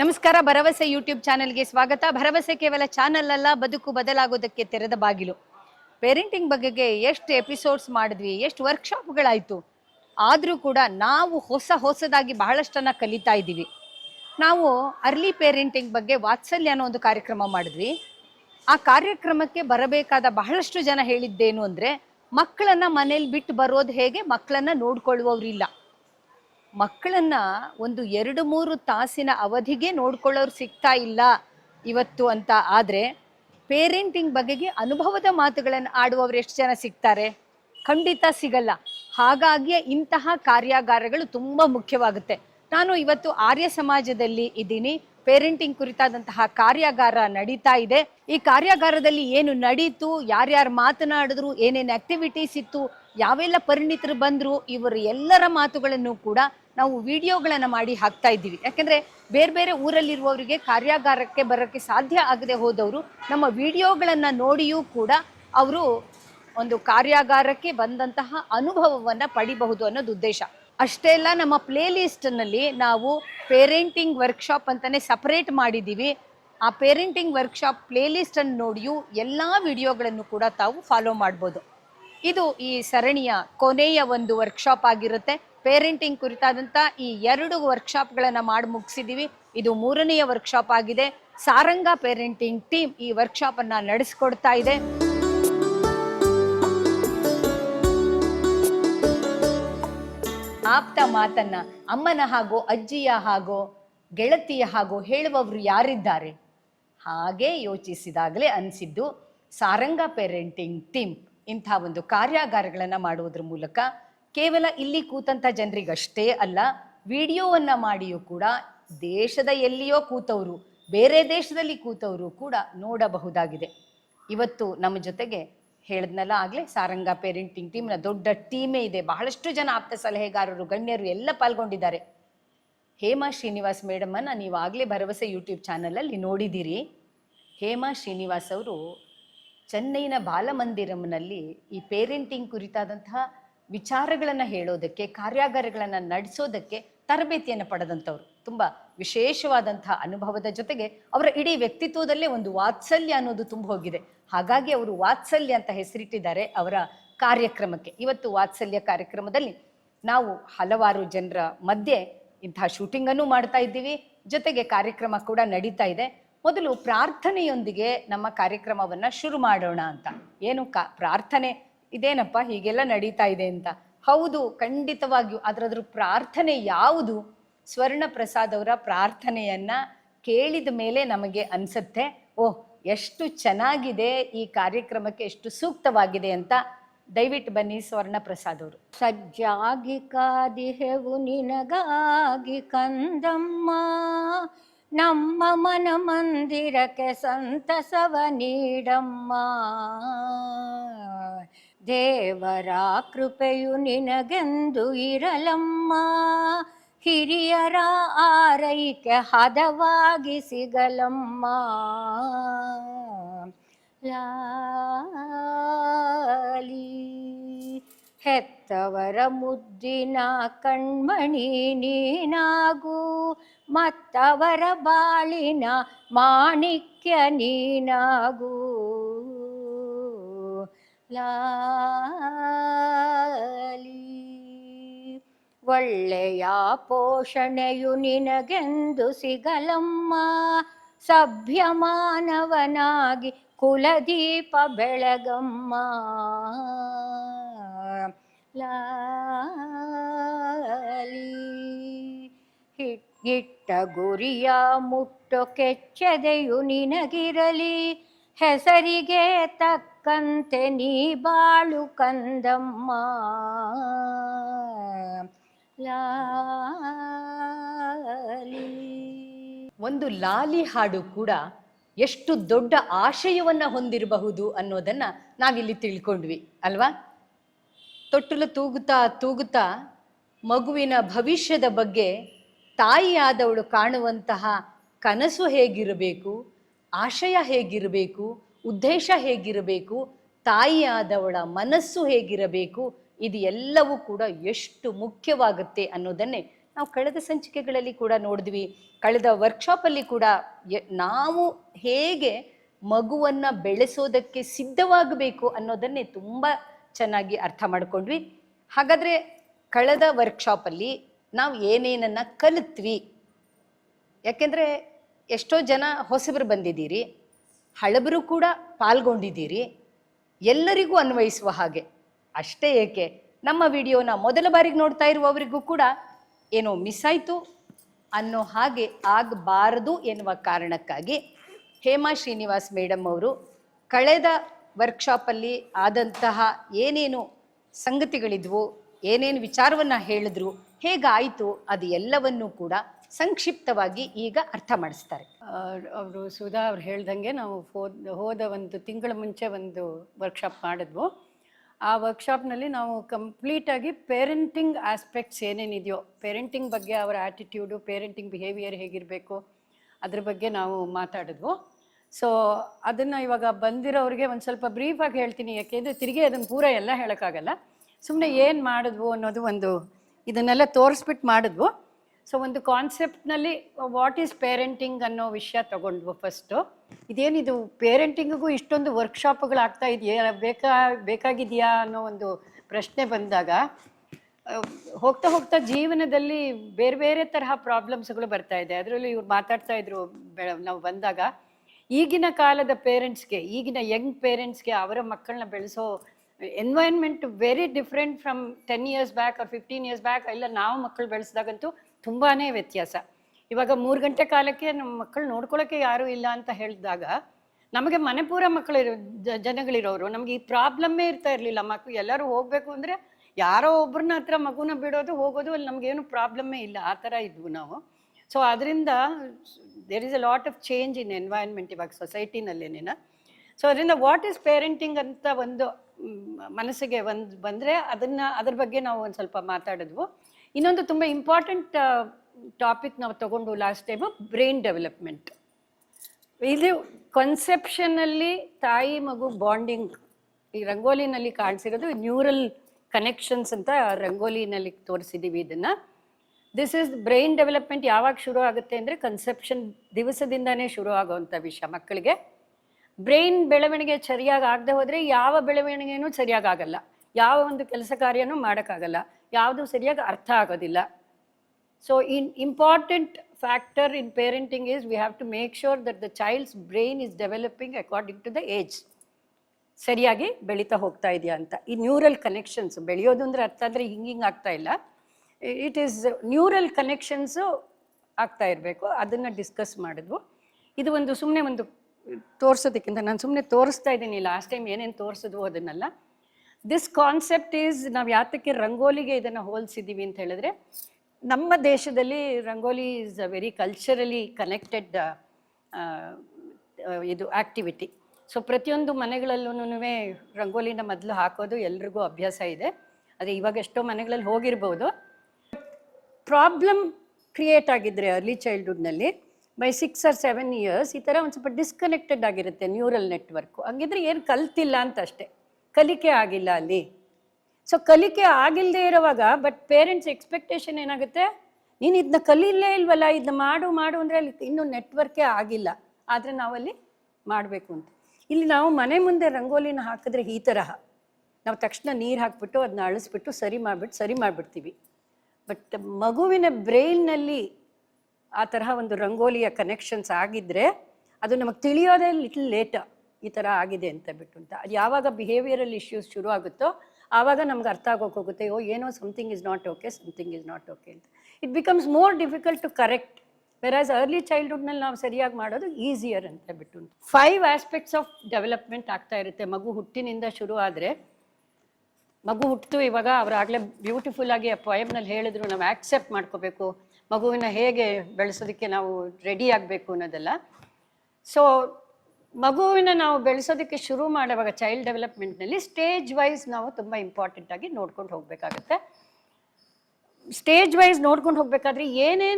ನಮಸ್ಕಾರ, ಭರವಸೆ ಯೂಟ್ಯೂಬ್ ಚಾನೆಲ್ಗೆ ಸ್ವಾಗತ. ಭರವಸೆ ಕೇವಲ ಚಾನೆಲ್ ಅಲ್ಲ, ಬದುಕು ಬದಲಾಗೋದಕ್ಕೆ ತೆರೆದ ಬಾಗಿಲು. ಪೇರೆಂಟಿಂಗ್ ಬಗ್ಗೆ ಎಷ್ಟು ಎಪಿಸೋಡ್ಸ್ ಮಾಡಿದ್ವಿ, ಎಷ್ಟು ವರ್ಕ್ಶಾಪ್ಗಳಾಯಿತು, ಆದರೂ ಕೂಡ ನಾವು ಹೊಸ ಹೊಸದಾಗಿ ಬಹಳಷ್ಟನ್ನ ಕಲಿತಾ ಇದ್ದೀವಿ. ನಾವು ಅರ್ಲಿ ಪೇರೆಂಟಿಂಗ್ ಬಗ್ಗೆ ವಾತ್ಸಲ್ಯ ಅನ್ನೋ ಒಂದು ಕಾರ್ಯಕ್ರಮ ಮಾಡಿದ್ವಿ. ಆ ಕಾರ್ಯಕ್ರಮಕ್ಕೆ ಬರಬೇಕಾದ ಬಹಳಷ್ಟು ಜನ ಹೇಳಿದ್ದೇನು ಅಂದರೆ, ಮಕ್ಕಳನ್ನ ಮನೇಲಿ ಬಿಟ್ಟು ಬರೋದು ಹೇಗೆ ಮಕ್ಕಳನ್ನ ನೋಡ್ಕೊಳ್ಳುವವರಿಲ್ಲ. ಮಕ್ಕಳನ್ನ ಒಂದು ಎರಡು ಮೂರು ತಾಸಿನ ಅವಧಿಗೆ ನೋಡ್ಕೊಳ್ಳೋರು ಸಿಗ್ತಾ ಇಲ್ಲ ಇವತ್ತು ಅಂತ ಆದರೆ ಪೇರೆಂಟಿಂಗ್ ಬಗೆಗೆ ಅನುಭವದ ಮಾತುಗಳನ್ನು ಆಡುವವರು ಎಷ್ಟು ಜನ ಸಿಗ್ತಾರೆ? ಖಂಡಿತ ಸಿಗಲ್ಲ. ಹಾಗಾಗಿ ಇಂತಹ ಕಾರ್ಯಾಗಾರಗಳು ತುಂಬ ಮುಖ್ಯವಾಗುತ್ತೆ. ನಾನು ಇವತ್ತು ಆರ್ಯ ಸಮಾಜದಲ್ಲಿ ಇದ್ದೀನಿ. ಪೇರೆಂಟಿಂಗ್ ಕುರಿತಾದಂತಹ ಕಾರ್ಯಾಗಾರ ನಡೀತಾ ಇದೆ. ಈ ಕಾರ್ಯಾಗಾರದಲ್ಲಿ ಏನು ನಡೀತು, ಯಾರ್ಯಾರು ಮಾತನಾಡಿದ್ರು, ಏನೇನು ಆಕ್ಟಿವಿಟೀಸ್ ಇತ್ತು, ಯಾವೆಲ್ಲ ಪರಿಣಿತರು ಬಂದ್ರು, ಇವರ ಎಲ್ಲರ ಮಾತುಗಳನ್ನು ಕೂಡ ನಾವು ವಿಡಿಯೋಗಳನ್ನು ಮಾಡಿ ಹಾಕ್ತಾ ಇದ್ದೀವಿ. ಯಾಕೆಂದರೆ ಬೇರೆ ಬೇರೆ ಊರಲ್ಲಿರುವವರಿಗೆ ಕಾರ್ಯಾಗಾರಕ್ಕೆ ಬರೋಕ್ಕೆ ಸಾಧ್ಯ ಆಗದೆ ಹೋದವರು ನಮ್ಮ ವಿಡಿಯೋಗಳನ್ನು ನೋಡಿಯೂ ಕೂಡ ಅವರು ಒಂದು ಕಾರ್ಯಾಗಾರಕ್ಕೆ ಬಂದಂತಹ ಅನುಭವವನ್ನ ಪಡಿಬಹುದು ಅನ್ನೋದು ಉದ್ದೇಶ. ಅಷ್ಟೇ ಅಲ್ಲ, ನಮ್ಮ ಪ್ಲೇ ಲಿಸ್ಟ್ನಲ್ಲಿ ನಾವು ಪೇರೆಂಟಿಂಗ್ ವರ್ಕ್ಶಾಪ್ ಅಂತಲೇ ಸಪರೇಟ್ ಮಾಡಿದ್ದೀವಿ. ಆ ಪೇರೆಂಟಿಂಗ್ ವರ್ಕ್ಶಾಪ್ ಪ್ಲೇ ಲಿಸ್ಟನ್ನು ನೋಡಿಯೂ ಎಲ್ಲ ವಿಡಿಯೋಗಳನ್ನು ಕೂಡ ತಾವು ಫಾಲೋ ಮಾಡ್ಬೋದು. ಇದು ಈ ಸರಣಿಯ ಕೊನೆಯ ಒಂದು ವರ್ಕ್ಶಾಪ್ ಆಗಿರುತ್ತೆ. ಪೇರೆಂಟಿಂಗ್ ಕುರಿತಾದಂಥ ಈ ಎರಡು ವರ್ಕ್ಶಾಪ್ಗಳನ್ನು ಮಾಡಿ ಮುಗಿಸಿದ್ದೀವಿ ಇದು ಮೂರನೆಯ ವರ್ಕ್ಶಾಪ್ ಆಗಿದೆ. ಸಾರಂಗ ಪೇರೆಂಟಿಂಗ್ ಟೀಮ್ ಈ ವರ್ಕ್ಶಾಪನ್ನು ನಡೆಸಿಕೊಡ್ತಾ ಇದೆ. ಆಪ್ತ ಮಾತನ್ನ ಅಮ್ಮನ ಹಾಗೂ ಅಜ್ಜಿಯ ಹಾಗೂ ಗೆಳತಿಯ ಹಾಗೂ ಹೇಳುವವರು ಯಾರಿದ್ದಾರೆ? ಹಾಗೆ ಯೋಚಿಸಿದಾಗಲೇ ಅನಿಸಿದ್ದು, ಸಾರಂಗ ಪೇರೆಂಟಿಂಗ್ ಟೀಮ್ ಇಂಥ ಒಂದು ಕಾರ್ಯಾಗಾರಗಳನ್ನು ಮಾಡುವುದ್ರ ಮೂಲಕ ಕೇವಲ ಇಲ್ಲಿ ಕೂತಂಥ ಜನರಿಗಷ್ಟೇ ಅಲ್ಲ, ವಿಡಿಯೋವನ್ನ ಮಾಡಿಯೂ ಕೂಡ ದೇಶದ ಎಲ್ಲಿಯೋ ಕೂತವರು, ಬೇರೆ ದೇಶದಲ್ಲಿ ಕೂತವರು ಕೂಡ ನೋಡಬಹುದಾಗಿದೆ. ಇವತ್ತು ನಮ್ಮ ಜೊತೆಗೆ ಹೇಳಿದ್ನಲ್ಲ ಆಗಲೇ, ಸಾರಂಗ ಪೇರೆಂಟಿಂಗ್ ಟೀಮ್ನ ದೊಡ್ಡ ಟೀಮೇ ಇದೆ. ಬಹಳಷ್ಟು ಜನ ಆಪ್ತ ಸಲಹೆಗಾರರು, ಗಣ್ಯರು ಎಲ್ಲ ಪಾಲ್ಗೊಂಡಿದ್ದಾರೆ. ಹೇಮಾ ಶ್ರೀನಿವಾಸ್ ಮೇಡಮನ್ನು ನೀವು ಆಗಲೇ ಭರವಸೆ ಯೂಟ್ಯೂಬ್ ಚಾನಲಲ್ಲಿ ನೋಡಿದ್ದೀರಿ. ಹೇಮಾ ಶ್ರೀನಿವಾಸ್ ಅವರು ಚೆನ್ನೈನ ಬಾಲಮಂದಿರಂನಲ್ಲಿ ಈ ಪೇರೆಂಟಿಂಗ್ ಕುರಿತಾದಂತಹ ವಿಚಾರಗಳನ್ನು ಹೇಳೋದಕ್ಕೆ, ಕಾರ್ಯಾಗಾರಗಳನ್ನು ನಡೆಸೋದಕ್ಕೆ ತರಬೇತಿಯನ್ನು ಪಡೆದಂಥವ್ರು. ತುಂಬ ವಿಶೇಷವಾದಂತಹ ಅನುಭವದ ಜೊತೆಗೆ ಅವರ ಇಡೀ ವ್ಯಕ್ತಿತ್ವದಲ್ಲೇ ಒಂದು ವಾತ್ಸಲ್ಯ ಅನ್ನೋದು ತುಂಬ ಹೋಗಿದೆ. ಹಾಗಾಗಿ ಅವರು ವಾತ್ಸಲ್ಯ ಅಂತ ಹೆಸರಿಟ್ಟಿದ್ದಾರೆ ಅವರ ಕಾರ್ಯಕ್ರಮಕ್ಕೆ. ಇವತ್ತು ವಾತ್ಸಲ್ಯ ಕಾರ್ಯಕ್ರಮದಲ್ಲಿ ನಾವು ಹಲವಾರು ಜನರ ಮಧ್ಯೆ ಇಂತಹ ಶೂಟಿಂಗನ್ನು ಮಾಡ್ತಾ ಇದ್ದೀವಿ. ಜೊತೆಗೆ ಕಾರ್ಯಕ್ರಮ ಕೂಡ ನಡೀತಾ ಇದೆ. ಮೊದಲು ಪ್ರಾರ್ಥನೆಯೊಂದಿಗೆ ನಮ್ಮ ಕಾರ್ಯಕ್ರಮವನ್ನ ಶುರು ಮಾಡೋಣ ಅಂತ. ಏನು ಕಾ, ಪ್ರಾರ್ಥನೆ ಇದೇನಪ್ಪ ಹೀಗೆಲ್ಲ ನಡೀತಾ ಇದೆ ಅಂತ. ಹೌದು, ಖಂಡಿತವಾಗಿಯೂ ಅದರದ್ರ ಪ್ರಾರ್ಥನೆ ಯಾವುದು? ಸ್ವರ್ಣ ಪ್ರಸಾದ್ ಅವರ ಪ್ರಾರ್ಥನೆಯನ್ನ ಕೇಳಿದ ಮೇಲೆ ನಮಗೆ ಅನ್ಸುತ್ತೆ, ಓಹ್, ಎಷ್ಟು ಚೆನ್ನಾಗಿದೆ ಈ ಕಾರ್ಯಕ್ರಮಕ್ಕೆ, ಎಷ್ಟು ಸೂಕ್ತವಾಗಿದೆ ಅಂತ. ದಯವಿಟ್ಟು ಬನ್ನಿ ಸ್ವರ್ಣ ಪ್ರಸಾದ್ ಅವರು. ಸಜ್ಜಾಗಿ ಕಾದಿಹೆವು ನಿನಗಾಗಿ ಕಂದಮ್ಮ, ನಮ್ಮ ಮನ ಮಂದಿರಕ್ಕೆ ಸಂತಸವ ನೀಡಮ್ಮ. ದೇವರ ಕೃಪೆಯು ನಿನಗೆಂದು ಇರಲಮ್ಮ. ಹಿರಿಯರ ಆರೈಕೆ ಹದವಾಗಿ ಸಿಗಲಮ್ಮ. ಲಾಲಿ ಹೆತ್ತವರ ಮುದ್ದಿನ ಕಣ್ಮಣಿ ನೀನಾಗು, ಮತ್ತವರ ಬಾಳಿನ ಮಾಣಿಕ್ಯ ನೀನಾಗು. ಲಾಲಿ. ಒಳ್ಳೆಯ ಪೋಷಣೆಯು ನಿನಗೆಂದು ಸಿಗಲಮ್ಮ. ಸಭ್ಯ ಮಾನವನಾಗಿ ಕುಲದೀಪ ಬೆಳಗಮ್ಮ. ಲಾಲಿ. ಇಟ್ಟ ಗುರಿಯ ಮುಟ್ಟು ಕೆಚ್ಚದೆಯು ನಿನಗಿರಲಿ. ಹೆಸರಿಗೆ ತಕ್ಕಂತೆ ನೀ ಬಾಳು ಕಂದಮ್ಮ. ಲಾಲಿ ಒಂದು ಲಾಲಿ ಹಾಡು ಕೂಡ ಎಷ್ಟು ದೊಡ್ಡ ಆಶಯವನ್ನ ಹೊಂದಿರಬಹುದು ಅನ್ನೋದನ್ನ ನಾವಿಲ್ಲಿ ತಿಳ್ಕೊಂಡ್ವಿ, ಅಲ್ವಾ? ತೊಟ್ಟಲು ತೂಗುತ್ತಾ ತೂಗುತ್ತಾ ಮಗುವಿನ ಭವಿಷ್ಯದ ಬಗ್ಗೆ ತಾಯಿಯಾದವಳು ಕಾಣುವಂತಹ ಕನಸು ಹೇಗಿರಬೇಕು, ಆಶಯ ಹೇಗಿರಬೇಕು ಉದ್ದೇಶ ಹೇಗಿರಬೇಕು, ತಾಯಿಯಾದವಳ ಮನಸ್ಸು ಹೇಗಿರಬೇಕು, ಇದು ಎಲ್ಲವೂ ಕೂಡ ಎಷ್ಟು ಮುಖ್ಯವಾಗುತ್ತೆ ಅನ್ನೋದನ್ನೇ ನಾವು ಕಳೆದ ಸಂಚಿಕೆಗಳಲ್ಲಿ ಕೂಡ ನೋಡಿದ್ವಿ. ಕಳೆದ ವರ್ಕ್ಶಾಪಲ್ಲಿ ಕೂಡ ನಾವು ಹೇಗೆ ಮಗುವನ್ನು ಬೆಳೆಸೋದಕ್ಕೆ ಸಿದ್ಧವಾಗಬೇಕು ಅನ್ನೋದನ್ನೇ ತುಂಬ ಚೆನ್ನಾಗಿ ಅರ್ಥ ಮಾಡ್ಕೊಂಡ್ವಿ. ಹಾಗಾದರೆ ಕಳೆದ ವರ್ಕ್ಶಾಪಲ್ಲಿ ನಾವು ಏನೇನನ್ನು ಕಲಿತ್ವಿ? ಯಾಕೆಂದರೆ ಎಷ್ಟೋ ಜನ ಹೊಸಬರು ಬಂದಿದ್ದೀರಿ. ಹಳಬರು ಕೂಡ ಪಾಲ್ಗೊಂಡಿದ್ದೀರಿ. ಎಲ್ಲರಿಗೂ ಅನ್ವಯಿಸುವ ಹಾಗೆ. ಅಷ್ಟೇ ಏಕೆ, ನಮ್ಮ ವಿಡಿಯೋನ ಮೊದಲ ಬಾರಿಗೆ ನೋಡ್ತಾ ಇರುವವರಿಗೂ ಕೂಡ ಏನೋ ಮಿಸ್ ಆಯಿತು ಅನ್ನೋ ಹಾಗೆ ಆಗಬಾರದು ಎನ್ನುವ ಕಾರಣಕ್ಕಾಗಿ ಹೇಮಾ ಶ್ರೀನಿವಾಸ್ ಮೇಡಮ್ ಅವರು ಕಳೆದ ವರ್ಕ್ಶಾಪಲ್ಲಿ ಆದಂತಹ ಏನೇನು ಸಂಗತಿಗಳಿದ್ವು, ಏನೇನು ವಿಚಾರವನ್ನು ಹೇಳಿದ್ರು, ಹೇಗಾಯಿತು, ಅದು ಎಲ್ಲವನ್ನೂ ಕೂಡ ಸಂಕ್ಷಿಪ್ತವಾಗಿ ಈಗ ಅರ್ಥ ಮಾಡಿಸ್ತಾರೆ. ಅವರು ಸುಧಾ ಅವ್ರು ಹೇಳ್ದಂಗೆ ನಾವು ಹೋದ ಹೋದ ಒಂದು ತಿಂಗಳ ಮುಂಚೆ ಒಂದು ವರ್ಕ್ಶಾಪ್ ಮಾಡಿದ್ವು. ಆ ವರ್ಕ್ಶಾಪ್ನಲ್ಲಿ ನಾವು ಕಂಪ್ಲೀಟಾಗಿ ಪೇರೆಂಟಿಂಗ್ ಆಸ್ಪೆಕ್ಟ್ಸ್ ಏನೇನಿದೆಯೋ ಪೇರೆಂಟಿಂಗ್ ಬಗ್ಗೆ ಅವರ ಆ್ಯಟಿಟ್ಯೂಡು ಪೇರೆಂಟಿಂಗ್ ಬಿಹೇವಿಯರ್ ಹೇಗಿರಬೇಕು, ಅದ್ರ ಬಗ್ಗೆ ನಾವು ಮಾತಾಡಿದ್ವು. ಸೊ ಅದನ್ನು ಇವಾಗ ಬಂದಿರೋರಿಗೆ ಒಂದು ಸ್ವಲ್ಪ ಬ್ರೀಫಾಗಿ ಹೇಳ್ತೀನಿ ಯಾಕೆಂದರೆ ತಿರುಗಿ ಅದನ್ನು ಪೂರ ಎಲ್ಲ ಹೇಳೋಕ್ಕಾಗಲ್ಲ. ಸುಮ್ಮನೆ ಏನು ಮಾಡಿದ್ವು ಅನ್ನೋದು ಒಂದು ಇದನ್ನೆಲ್ಲ ತೋರಿಸ್ಬಿಟ್ಟು ಮಾಡಿದ್ವು. ಸೊ ಒಂದು ಕಾನ್ಸೆಪ್ಟ್ನಲ್ಲಿ ವಾಟ್ ಈಸ್ ಪೇರೆಂಟಿಂಗ್ ಅನ್ನೋ ವಿಷಯ ತಗೊಂಡ್ವು ಫಸ್ಟು ಇದೇನಿದು ಪೇರೆಂಟಿಂಗಿಗೂ ಇಷ್ಟೊಂದು ವರ್ಕ್ಶಾಪ್ಗಳು ಆಗ್ತಾ ಇದೆಯಾ, ಬೇಕಾ, ಬೇಕಾಗಿದೆಯಾ ಅನ್ನೋ ಒಂದು ಪ್ರಶ್ನೆ ಬಂದಾಗ ಹೋಗ್ತಾ ಹೋಗ್ತಾ ಜೀವನದಲ್ಲಿ ಬೇರೆ ಬೇರೆ ತರಹ ಪ್ರಾಬ್ಲಮ್ಸ್ಗಳು ಬರ್ತಾ ಇದೆ. ಅದರಲ್ಲೂ ಇವ್ರು ಮಾತಾಡ್ತಾ ಇದ್ರು ನಾವು ಬಂದಾಗ, ಈಗಿನ ಕಾಲದ ಪೇರೆಂಟ್ಸ್ಗೆ ಈಗಿನ ಯಂಗ್ ಪೇರೆಂಟ್ಸ್ಗೆ ಅವರ ಮಕ್ಕಳನ್ನ ಬೆಳೆಸೋ environment very different from ten years back or fifteen years back ಇಲ್ಲ, ನಾವು ಮಕ್ಕಳು ಬೆಳೆಸಿದಾಗಂತೂ ತುಂಬಾ ವ್ಯತ್ಯಾಸ. ಇವಾಗ ಮೂರು ಗಂಟೆ ಕಾಲಕ್ಕೆ ನಮ್ಮ ಮಕ್ಕಳು ನೋಡ್ಕೊಳ್ಳೋಕ್ಕೆ ಯಾರೂ ಇಲ್ಲ ಅಂತ ಹೇಳಿದಾಗ ನಮಗೆ ಮನೆಪೂರ ಮಕ್ಕಳು ಜನಗಳಿರೋರು, ನಮಗೆ ಈ ಪ್ರಾಬ್ಲಮ್ಮೇ ಇರ್ತಾ ಇರಲಿಲ್ಲ. ಮಕ್ಕಳು ಎಲ್ಲರೂ ಹೋಗಬೇಕು ಅಂದರೆ ಯಾರೋ ಒಬ್ಬರನ್ನ ಹತ್ರ ಮಗುನ ಬಿಡೋದು, ಹೋಗೋದು, ಅಲ್ಲಿ ನಮಗೇನು ಪ್ರಾಬ್ಲಮ್ಮೇ ಇಲ್ಲ. ಆ ಥರ ಇದ್ವು ನಾವು. ಸೊ ಅದರಿಂದ there is a lot of change in environment ಇವಾಗ ಸೊಸೈಟಿನಲ್ಲೇನೇನ ಸೊ ಅದರಿಂದ ವಾಟ್ ಈಸ್ ಪೇರೆಂಟಿಂಗ್ ಅಂತ ಒಂದು ಮನಸ್ಸಿಗೆ ಒಂದು ಬಂದರೆ ಅದನ್ನು, ಅದ್ರ ಬಗ್ಗೆ ನಾವು ಒಂದು ಸ್ವಲ್ಪ ಮಾತಾಡಿದ್ವು. ಇನ್ನೊಂದು ತುಂಬ ಇಂಪಾರ್ಟೆಂಟ್ ಟಾಪಿಕ್ ನಾವು ತಗೊಂಡು ಲಾಸ್ಟ್ ಟೈಮು ಬ್ರೈನ್ ಡೆವಲಪ್ಮೆಂಟ್ ಇದು ಕನ್ಸೆಪ್ಷನಲ್ಲಿ ತಾಯಿ ಮಗು ಬಾಂಡಿಂಗ್ ಈ ರಂಗೋಲಿನಲ್ಲಿ ಕಾಣಿಸಿರೋದು ನ್ಯೂರಲ್ ಕನೆಕ್ಷನ್ಸ್ ಅಂತ ರಂಗೋಲಿನಲ್ಲಿ ತೋರಿಸಿದ್ದೀವಿ ಇದನ್ನು. ದಿಸ್ ಇಸ್ ಬ್ರೈನ್ ಡೆವಲಪ್ಮೆಂಟ್ ಯಾವಾಗ ಶುರು ಆಗುತ್ತೆ ಅಂದರೆ ಕನ್ಸೆಪ್ಷನ್ ದಿವಸದಿಂದನೇ ಶುರು ಆಗುವಂಥ ವಿಷಯ ಮಕ್ಕಳಿಗೆ. ಬ್ರೈನ್ ಬೆಳವಣಿಗೆ ಸರಿಯಾಗಿ ಆಗದೆ ಹೋದರೆ ಯಾವ ಬೆಳವಣಿಗೆನೂ ಸರಿಯಾಗಿ ಆಗಲ್ಲ. ಯಾವ ಒಂದು ಕೆಲಸ ಕಾರ್ಯನೂ ಮಾಡೋಕ್ಕಾಗಲ್ಲ. ಯಾವುದು ಸರಿಯಾಗಿ ಅರ್ಥ ಆಗೋದಿಲ್ಲ. So in important factor in parenting is we have to make sure that the child's brain is developing according to the age ಸರಿಯಾಗಿ ಬೆಳೀತಾ ಹೋಗ್ತಾ ಇದೆಯಾ ಅಂತ. ಈ ನ್ಯೂರಲ್ ಕನೆಕ್ಷನ್ಸ್ ಬೆಳೆಯೋದು ಅಂದರೆ ಅರ್ಥ ಅಂದರೆ ಹಿಂಗೆ ಹಿಂಗೆ ಆಗ್ತಾ ಇಲ್ಲ. ಇಟ್ ಈಸ್ ನ್ಯೂರಲ್ ಕನೆಕ್ಷನ್ಸು ಆಗ್ತಾ ಇರಬೇಕು. ಅದನ್ನು ಡಿಸ್ಕಸ್ ಮಾಡಿದ್ವು. ಇದು ಒಂದು ಸುಮ್ಮನೆ ಒಂದು ತೋರಿಸೋದಕ್ಕಿಂತ ನಾನು ಸುಮ್ಮನೆ ತೋರಿಸ್ತಾ ಇದ್ದೀನಿ. ಲಾಸ್ಟ್ ಟೈಮ್ ಏನೇನು ತೋರಿಸಿದ್ವು ಅದನ್ನೆಲ್ಲ. ದಿಸ್ ಕಾನ್ಸೆಪ್ಟ್ ಈಸ್ ನಾವು ಯಾತಕ್ಕೆ ರಂಗೋಲಿಗೆ ಇದನ್ನು ಹೋಲಿಸಿದ್ದೀವಿ ಅಂತ ಹೇಳಿದ್ರೆ, ನಮ್ಮ ದೇಶದಲ್ಲಿ rangoli is a very culturally connected ಇದು ಆ್ಯಕ್ಟಿವಿಟಿ ಸೊ ಪ್ರತಿಯೊಂದು ಮನೆಗಳಲ್ಲೂ ರಂಗೋಲಿನ ಮೊದಲು ಹಾಕೋದು ಎಲ್ರಿಗೂ ಅಭ್ಯಾಸ ಇದೆ. ಅದೇ ಇವಾಗ ಎಷ್ಟೋ ಮನೆಗಳಲ್ಲಿ ಹೋಗಿರ್ಬೋದು. ಪ್ರಾಬ್ಲಮ್ ಕ್ರಿಯೇಟ್ ಆಗಿದ್ರೆ early ಚೈಲ್ಡ್ಹುಡ್ನಲ್ಲಿ by six or seven years ಈ ಥರ ಒಂದು ಸ್ವಲ್ಪ ಡಿಸ್ಕನೆಕ್ಟೆಡ್ ಆಗಿರುತ್ತೆ ನ್ಯೂರಲ್ ನೆಟ್ವರ್ಕು ಹಂಗಿದ್ರೆ ಏನು ಕಲ್ತಿಲ್ಲ ಅಂತ ಅಷ್ಟೇ. ಕಲಿಕೆ ಆಗಿಲ್ಲ ಅಲ್ಲಿ. ಸೊ ಕಲಿಕೆ ಆಗಿಲ್ಲದೆ ಇರುವಾಗ ಬಟ್ ಪೇರೆಂಟ್ಸ್ ಎಕ್ಸ್ಪೆಕ್ಟೇಷನ್ ಏನಾಗುತ್ತೆ? ನೀನು ಇದನ್ನ ಕಲೀಲೇ ಇಲ್ವಲ್ಲ ಇದನ್ನ ಮಾಡು ಮಾಡು ಅಂದರೆ ಅಲ್ಲಿ ಇನ್ನೂ ನೆಟ್ವರ್ಕೇ ಆಗಿಲ್ಲ. ಆದರೆ ನಾವಲ್ಲಿ ಮಾಡಬೇಕು ಅಂತ. ಇಲ್ಲಿ ನಾವು ಮನೆ ಮುಂದೆ ರಂಗೋಲಿನ ಹಾಕಿದ್ರೆ ಈ ತರಹ. ನಾವು ತಕ್ಷಣ ನೀರು ಹಾಕ್ಬಿಟ್ಟು ಅದನ್ನ ಅಳಿಸ್ಬಿಟ್ಟು ಸರಿ ಮಾಡಿಬಿಟ್ಟು ಸರಿ ಮಾಡಿಬಿಡ್ತೀವಿ. ಬಟ್ ಮಗುವಿನ ಬ್ರೈನ್ನಲ್ಲಿ ಆ ತರಹ ಒಂದು ರಂಗೋಲಿಯ ಕನೆಕ್ಷನ್ಸ್ ಆಗಿದ್ದರೆ ಅದು ನಮಗೆ ತಿಳಿಯೋದೇ ಲಿಟ್ಲ್ ಲೇಟ ಈ ಥರ ಆಗಿದೆ ಅಂತ ಬಿಟ್ಟು ಅಂತ ಅದು ಯಾವಾಗ ಬಿಹೇವಿಯರಲ್ ಇಶ್ಯೂಸ್ ಶುರು ಆಗುತ್ತೋ ಆವಾಗ ನಮ್ಗೆ ಅರ್ಥ ಆಗೋಕೆ ಹೋಗುತ್ತೆ, ಓ, ಏನೋ something is not okay something is not okay ಅಂತ. It becomes more difficult to correct as early ಚೈಲ್ಡ್ಹುಡ್ನಲ್ಲಿ ನಾವು ಸರಿಯಾಗಿ ಮಾಡೋದು ಈಸಿಯರ್ ಅಂತ ಬಿಟ್ಟು ಫೈವ್ ಆಸ್ಪೆಕ್ಟ್ಸ್ ಆಫ್ ಡೆವಲಪ್ಮೆಂಟ್ ಆಗ್ತಾ ಇರುತ್ತೆ. ಮಗು ಹುಟ್ಟಿನಿಂದ ಶುರು ಆದರೆ, ಮಗು ಹುಟ್ಟಿತು ಇವಾಗ ಅವರಾಗಲೇ ಬ್ಯೂಟಿಫುಲ್ ಆಗಿ ಆ ಪೊಯಮ್ನಲ್ಲಿ ಹೇಳಿದ್ರು, ನಾವು ಆಕ್ಸೆಪ್ಟ್ ಮಾಡ್ಕೋಬೇಕು. ಮಗುವಿನ ಹೇಗೆ ಬೆಳೆಸೋದಕ್ಕೆ ನಾವು ರೆಡಿ ಆಗಬೇಕು ಅನ್ನೋದೆಲ್ಲ. ಸೊ ಮಗುವಿನ ನಾವು ಬೆಳೆಸೋದಕ್ಕೆ ಶುರು ಮಾಡುವಾಗ ಚೈಲ್ಡ್ ಡೆವಲಪ್ಮೆಂಟ್ನಲ್ಲಿ ಸ್ಟೇಜ್ ವೈಸ್ ನಾವು ತುಂಬ ಇಂಪಾರ್ಟೆಂಟ್ ಆಗಿ ನೋಡ್ಕೊಂಡು ಹೋಗಬೇಕಾಗತ್ತೆ. ಸ್ಟೇಜ್ ವೈಸ್ ನೋಡ್ಕೊಂಡು ಹೋಗ್ಬೇಕಾದ್ರೆ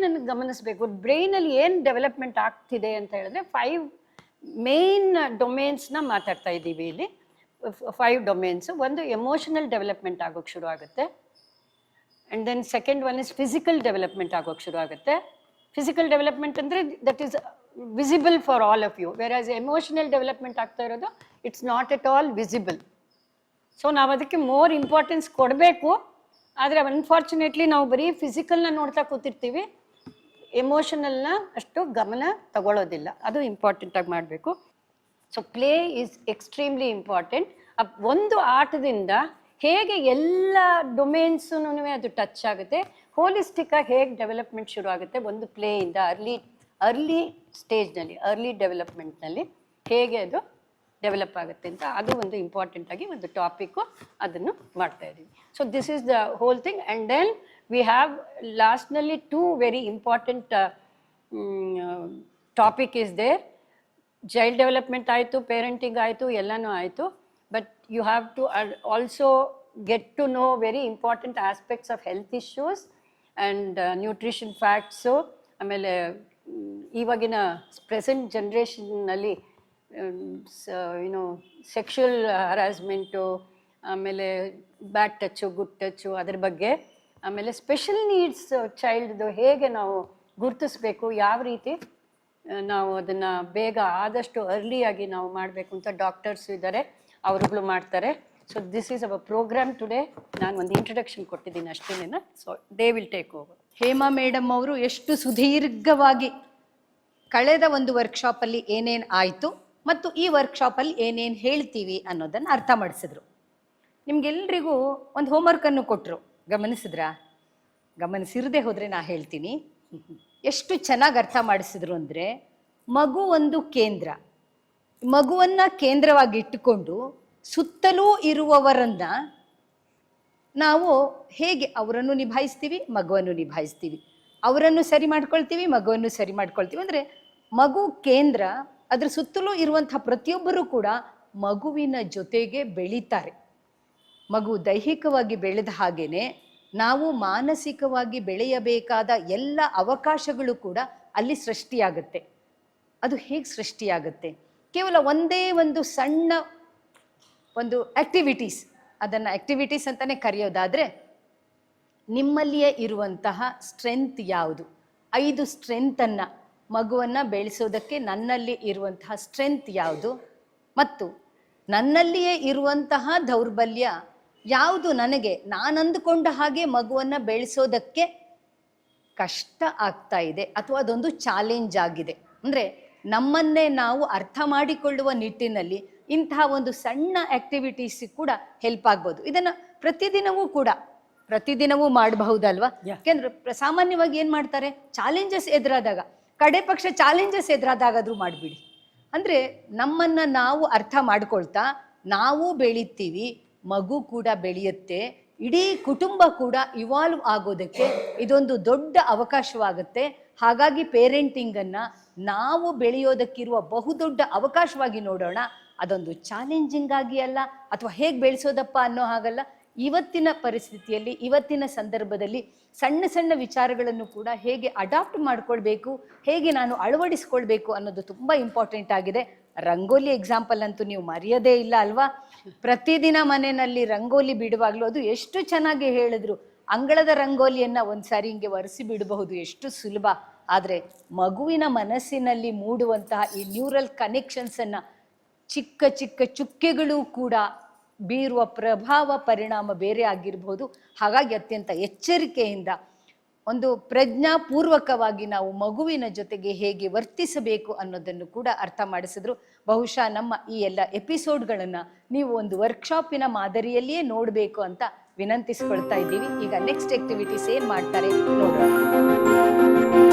ನನಗೆ ಗಮನಿಸಬೇಕು ಬ್ರೈನಲ್ಲಿ ಏನು ಡೆವಲಪ್ಮೆಂಟ್ ಆಗ್ತಿದೆ ಅಂತ ಹೇಳಿದ್ರೆ ಫೈವ್ ಮೇನ್ ಡೊಮೇನ್ಸ್ನ ಮಾತಾಡ್ತಾ ಇದ್ದೀವಿ ಇಲ್ಲಿ. ಫೈವ್ ಡೊಮೇನ್ಸ್ ಒಂದು ಎಮೋಷನಲ್ ಡೆವಲಪ್ಮೆಂಟ್ ಆಗೋಕ್ಕೆ ಶುರು ಆಗುತ್ತೆ. And then second one is physical development ಆಗೋಕ್ಕೆ ಶುರು ಆಗುತ್ತೆ. ಫಿಸಿಕಲ್ ಡೆವಲಪ್ಮೆಂಟ್ ಅಂದರೆ that is visible for all of you whereas emotional development ಆಗ್ತಾ ಇರೋದು it's not at all visible so ನಾವು ಅದಕ್ಕೆ ಮೋರ್ ಇಂಪಾರ್ಟೆನ್ಸ್ ಕೊಡಬೇಕು. ಆದರೆ ಅನ್ಫಾರ್ಚುನೇಟ್ಲಿ ನಾವು ಬರೀ ಫಿಸಿಕಲ್ನ ನೋಡ್ತಾ ಕೂತಿರ್ತೀವಿ. ಎಮೋಷನಲ್ನ ಅಷ್ಟು ಗಮನ ತಗೊಳ್ಳೋದಿಲ್ಲ ಅದು ಇಂಪಾರ್ಟೆಂಟಾಗಿ ಮಾಡಬೇಕು. So play is extremely important ಒಂದು ಆಟದಿಂದ ಹೇಗೆ ಎಲ್ಲ ಡೊಮೇನ್ಸೂ ಅದು ಟಚ್ ಆಗುತ್ತೆ ಹೋಲಿಸ್ಟಿಕ್ಕಾಗಿ ಹೇಗೆ ಡೆವಲಪ್ಮೆಂಟ್ ಶುರು ಆಗುತ್ತೆ ಒಂದು ಪ್ಲೇಯಿಂದ ಅರ್ಲಿ ಅರ್ಲಿ ಸ್ಟೇಜ್ನಲ್ಲಿ ಅರ್ಲಿ ಡೆವಲಪ್ಮೆಂಟ್ನಲ್ಲಿ ಹೇಗೆ ಅದು ಡೆವಲಪ್ ಆಗುತ್ತೆ ಅಂತ ಅದು ಒಂದು ಇಂಪಾರ್ಟೆಂಟ್ ಆಗಿ ಒಂದು ಟಾಪಿಕ್ಕು ಅದನ್ನು ಮಾಡ್ತಾ ಇದ್ದೀವಿ. So this is the whole thing and then we have ಲಾಸ್ಟ್ನಲ್ಲಿ two very important topic is there child development ಆಯಿತು ಪೇರೆಂಟಿಂಗ್ ಆಯಿತು, ಎಲ್ಲನೂ ಆಯಿತು. But you have to also get to know very important aspects of health issues and nutrition facts ಆಮೇಲೆ ಇವಾಗಿನ present ಜನ್ರೇಷನ್ನಲ್ಲಿ you know sexual harassment ಆಮೇಲೆ bad touch good touch ಅದ್ರ ಬಗ್ಗೆ, ಆಮೇಲೆ ಸ್ಪೆಷಲ್ ನೀಡ್ಸ್ ಚೈಲ್ಡ್ದು ಹೇಗೆ ನಾವು ಗುರುತಿಸ್ಬೇಕು, ಯಾವ ರೀತಿ ನಾವು ಅದನ್ನು ಬೇಗ ಆದಷ್ಟು ಅರ್ಲಿಯಾಗಿ ನಾವು ಮಾಡಬೇಕು ಅಂತ ಡಾಕ್ಟರ್ಸ್ ಇದ್ದಾರೆ ಅವ್ರುಗಳು ಮಾಡ್ತಾರೆ. So this is our program today ನಾನು ಒಂದು ಇಂಟ್ರಡಕ್ಷನ್ ಕೊಟ್ಟಿದ್ದೀನಿ ಅಷ್ಟೇನೇನ. So they will take over Hema madam ಅವರು ಎಷ್ಟು ಸುದೀರ್ಘವಾಗಿ ಕಳೆದ ಒಂದು ವರ್ಕ್ಶಾಪಲ್ಲಿ ಏನೇನು ಆಯಿತು ಮತ್ತು ಈ ವರ್ಕ್ಶಾಪಲ್ಲಿ ಏನೇನು ಹೇಳ್ತೀವಿ ಅನ್ನೋದನ್ನು ಅರ್ಥ ಮಾಡಿಸಿದ್ರು. ನಿಮ್ಗೆಲ್ರಿಗೂ ಒಂದು ಹೋಮ್ವರ್ಕನ್ನು ಕೊಟ್ಟರು ಗಮನಿಸಿದ್ರಾ? ಗಮನಿಸಿರದೆ ಹೋದರೆ ನಾ ಹೇಳ್ತೀನಿ. ಎಷ್ಟು ಚೆನ್ನಾಗಿ ಅರ್ಥ ಮಾಡಿಸಿದ್ರು ಅಂದರೆ ಮಗು ಒಂದು ಕೇಂದ್ರ. ಮಗುವನ್ನು ಕೇಂದ್ರವಾಗಿ ಇಟ್ಟುಕೊಂಡು ಸುತ್ತಲೂ ಇರುವವರನ್ನ ನಾವು ಹೇಗೆ ಅವರನ್ನು ನಿಭಾಯಿಸ್ತೀವಿ, ಮಗುವನ್ನು ನಿಭಾಯಿಸ್ತೀವಿ. ಅವರನ್ನು ಸರಿ ಮಾಡ್ಕೊಳ್ತೀವಿ, ಮಗುವನ್ನು ಸರಿ ಮಾಡ್ಕೊಳ್ತೀವಿ. ಅಂದರೆ ಮಗು ಕೇಂದ್ರ, ಅದರ ಸುತ್ತಲೂ ಇರುವಂಥ ಪ್ರತಿಯೊಬ್ಬರೂ ಕೂಡ ಮಗುವಿನ ಜೊತೆಗೆ ಬೆಳೀತಾರೆ. ಮಗು ದೈಹಿಕವಾಗಿ ಬೆಳೆದ ಹಾಗೇನೆ ನಾವು ಮಾನಸಿಕವಾಗಿ ಬೆಳೆಯಬೇಕಾದ ಎಲ್ಲ ಅವಕಾಶಗಳು ಕೂಡ ಅಲ್ಲಿ ಸೃಷ್ಟಿಯಾಗುತ್ತೆ. ಅದು ಹೇಗೆ ಸೃಷ್ಟಿಯಾಗುತ್ತೆ? ಕೇವಲ ಒಂದೇ ಒಂದು ಸಣ್ಣ ಒಂದು ಆಕ್ಟಿವಿಟೀಸ್ ಅದನ್ನು ಆಕ್ಟಿವಿಟೀಸ್ ಅಂತಲೇ ಕರೆಯೋದಾದರೆ ನಿಮ್ಮಲ್ಲಿಯೇ ಇರುವಂತಹ ಸ್ಟ್ರೆಂತ್ ಯಾವುದು? ಐದು ಸ್ಟ್ರೆಂತನ್ನು ಮಗುವನ್ನು ಬೆಳೆಸೋದಕ್ಕೆ ನನ್ನಲ್ಲಿ ಇರುವಂತಹ ಸ್ಟ್ರೆಂತ್ ಯಾವುದು? ಮತ್ತು ನನ್ನಲ್ಲಿಯೇ ಇರುವಂತಹ ದೌರ್ಬಲ್ಯ ಯಾವುದು ನನಗೆ? ನಾನು ಅಂದುಕೊಂಡ ಹಾಗೆ ಮಗುವನ್ನು ಬೆಳೆಸೋದಕ್ಕೆ ಕಷ್ಟ ಆಗ್ತಾ ಇದೆ ಅಥವಾ ಅದೊಂದು ಚಾಲೆಂಜ್ ಆಗಿದೆ. ಅಂದರೆ ನಮ್ಮನ್ನೇ ನಾವು ಅರ್ಥ ಮಾಡಿಕೊಳ್ಳುವ ನಿಟ್ಟಿನಲ್ಲಿ ಇಂತಹ ಒಂದು ಸಣ್ಣ ಆಕ್ಟಿವಿಟೀಸ್ ಕೂಡ ಹೆಲ್ಪ್ ಆಗ್ಬೋದು. ಇದನ್ನು ಪ್ರತಿದಿನವೂ ಕೂಡ ಪ್ರತಿದಿನವೂ ಮಾಡಬಹುದಲ್ವಾ? ಯಾಕೆಂದ್ರೆ ಸಾಮಾನ್ಯವಾಗಿ ಏನು ಮಾಡ್ತಾರೆ? ಚಾಲೆಂಜಸ್ ಎದುರಾದಾಗ ಕಡೆ ಪಕ್ಷ ಚಾಲೆಂಜಸ್ ಎದುರಾದಾಗಾದ್ರೂ ಮಾಡಿಬಿಡಿ. ಅಂದರೆ ನಮ್ಮನ್ನು ನಾವು ಅರ್ಥ ಮಾಡ್ಕೊಳ್ತಾ ನಾವು ಬೆಳಿತೀವಿ ಮಗು ಕೂಡ ಬೆಳೆಯುತ್ತೆ ಇಡೀ ಕುಟುಂಬ ಕೂಡ ಇವಾಲ್ವ್ ಆಗೋದಕ್ಕೆ ಇದೊಂದು ದೊಡ್ಡ ಅವಕಾಶವಾಗುತ್ತೆ. ಹಾಗಾಗಿ ಪೇರೆಂಟಿಂಗನ್ನು ನಾವು ಬೆಳೆಯೋದಕ್ಕಿರುವ ಬಹುದೊಡ್ಡ ಅವಕಾಶವಾಗಿ ನೋಡೋಣ. ಅದೊಂದು ಚಾಲೆಂಜಿಂಗ್ ಆಗಿ ಅಲ್ಲ, ಅಥವಾ ಹೇಗೆ ಬೆಳೆಸೋದಪ್ಪ ಅನ್ನೋ ಹಾಗಲ್ಲ, ಇವತ್ತಿನ ಪರಿಸ್ಥಿತಿಯಲ್ಲಿ, ಇವತ್ತಿನ ಸಂದರ್ಭದಲ್ಲಿ ಸಣ್ಣ ಸಣ್ಣ ವಿಚಾರಗಳನ್ನು ಕೂಡ ಹೇಗೆ ಅಡಾಪ್ಟ್ ಮಾಡ್ಕೊಳ್ಬೇಕು, ಹೇಗೆ ನಾನು ಅಳವಡಿಸ್ಕೊಳ್ಬೇಕು ಅನ್ನೋದು ತುಂಬ ಇಂಪಾರ್ಟೆಂಟ್ ಆಗಿದೆ. ರಂಗೋಲಿ ಎಕ್ಸಾಂಪಲ್ ಅಂತೂ ನೀವು ಮರೆಯೋದೇ ಇಲ್ಲ ಅಲ್ವಾ? ಪ್ರತಿದಿನ ಮನೆಯಲ್ಲಿ ರಂಗೋಲಿ ಬಿಡುವಾಗಲೂ ಅದು ಎಷ್ಟು ಚೆನ್ನಾಗಿ ಹೇಳಿದ್ರು. ಅಂಗಳದ ರಂಗೋಲಿಯನ್ನು ಒಂದು ಸಾರಿ ಹಿಂಗೆ ಒರೆಸಿ ಬಿಡಬಹುದು, ಎಷ್ಟು ಸುಲಭ. ಆದರೆ ಮಗುವಿನ ಮನಸ್ಸಿನಲ್ಲಿ ಮೂಡುವಂತಹ ಈ ನ್ಯೂರಲ್ ಕನೆಕ್ಷನ್ಸನ್ನು ಚಿಕ್ಕ ಚಿಕ್ಕ ಚುಕ್ಕೆಗಳು ಕೂಡ ಬೀರುವ ಪ್ರಭಾವ ಪರಿಣಾಮ ಬೇರೆ ಆಗಿರಬಹುದು ಹಾಗಾಗಿ ಅತ್ಯಂತ ಎಚ್ಚರಿಕೆಯಿಂದ ಒಂದು ಪ್ರಜ್ಞಾಪೂರ್ವಕವಾಗಿ ನಾವು ಮಗುವಿನ ಜೊತೆಗೆ ಹೇಗೆ ವರ್ತಿಸಬೇಕು ಅನ್ನೋದನ್ನು ಕೂಡ ಅರ್ಥ ಮಾಡಿಸಿದ್ರು. ಬಹುಶಃ ನಮ್ಮ ಈ ಎಲ್ಲ ಎಪಿಸೋಡ್ಗಳನ್ನು ನೀವು ಒಂದು ವರ್ಕ್ಶಾಪಿನ ಮಾದರಿಯಲ್ಲಿಯೇ ನೋಡಬೇಕು ಅಂತ ವಿನಂತಿಸ್ಕೊಳ್ತಾ ಇದ್ದೀವಿ. ಈಗ ನೆಕ್ಸ್ಟ್ ಆಕ್ಟಿವಿಟೀಸ್ ಏನು ಮಾಡ್ತಾರೆ ನೋಡೋಣ